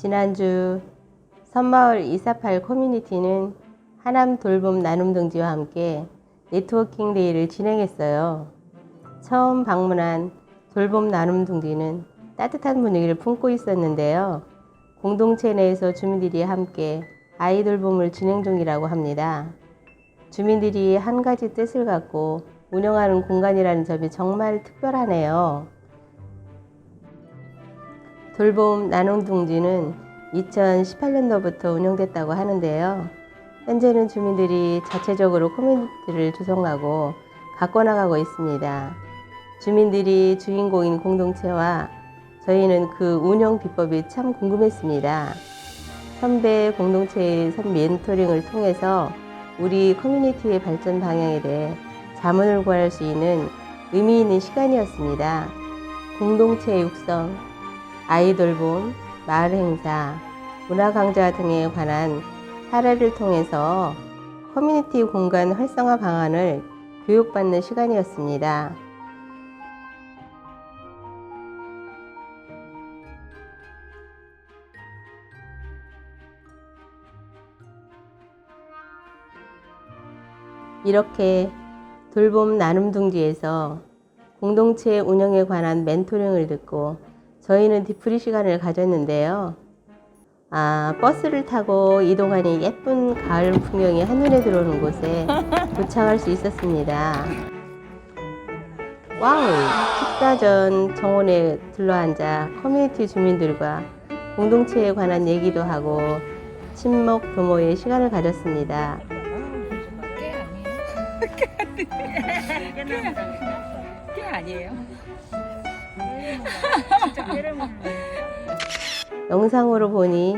지난주 선마을 248 커뮤니티는 하남 돌봄 나눔 동지와 함께 네트워킹 데이를 진행했어요. 처음 방문한 돌봄 나눔 동지는 따뜻한 분위기를 품고 있었는데요. 공동체 내에서 주민들이 함께 아이 돌봄을 진행 중이라고 합니다. 주민들이 한 가지 뜻을 갖고 운영하는 공간이라는 점이 정말 특별하네요. 돌봄 나눔 둥지는 2018년도부터 운영됐다고 하는데요. 현재는 주민들이 자체적으로 커뮤니티를 조성하고 가꿔나가고 있습니다. 주민들이 주인공인 공동체와 저희는 그 운영 비법이 참 궁금했습니다. 선배 공동체의 선 멘토링을 통해서 우리 커뮤니티의 발전 방향에 대해 자문을 구할 수 있는 의미 있는 시간이었습니다. 공동체 육성, 아이 돌봄, 마을 행사, 문화 강좌 등에 관한 사례를 통해서 커뮤니티 공간 활성화 방안을 교육받는 시간이었습니다. 이렇게 돌봄 나눔 둥지에서 공동체 운영에 관한 멘토링을 듣고 저희는 디프리 시간을 가졌는데요. 아, 버스를 타고 이동하니 예쁜 가을 풍경이 한눈에 들어오는 곳에 도착할 수 있었습니다. 와우! 식사 전 정원에 들러앉아 커뮤니티 주민들과 공동체에 관한 얘기도 하고 친목 도모의 시간을 가졌습니다. 게 아니에요. 영상으로 보니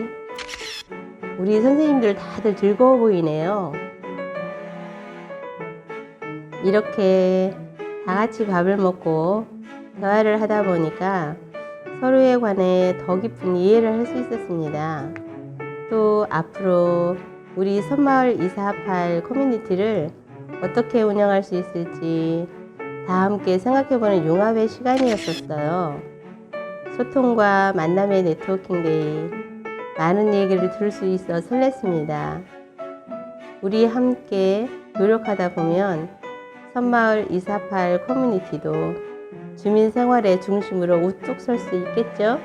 우리 선생님들 다들 즐거워 보이네요. 이렇게 다 같이 밥을 먹고 대화를 하다 보니까 서로에 관해 더 깊은 이해를 할 수 있었습니다. 또 앞으로 우리 선마을 248 커뮤니티를 어떻게 운영할 수 있을지 다 함께 생각해보는 융합의 시간이었었어요. 소통과 만남의 네트워킹 데이 많은 얘기를 들을 수 있어 설렜습니다. 우리 함께 노력하다 보면 선마을 248 커뮤니티도 주민 생활의 중심으로 우뚝 설 수 있겠죠?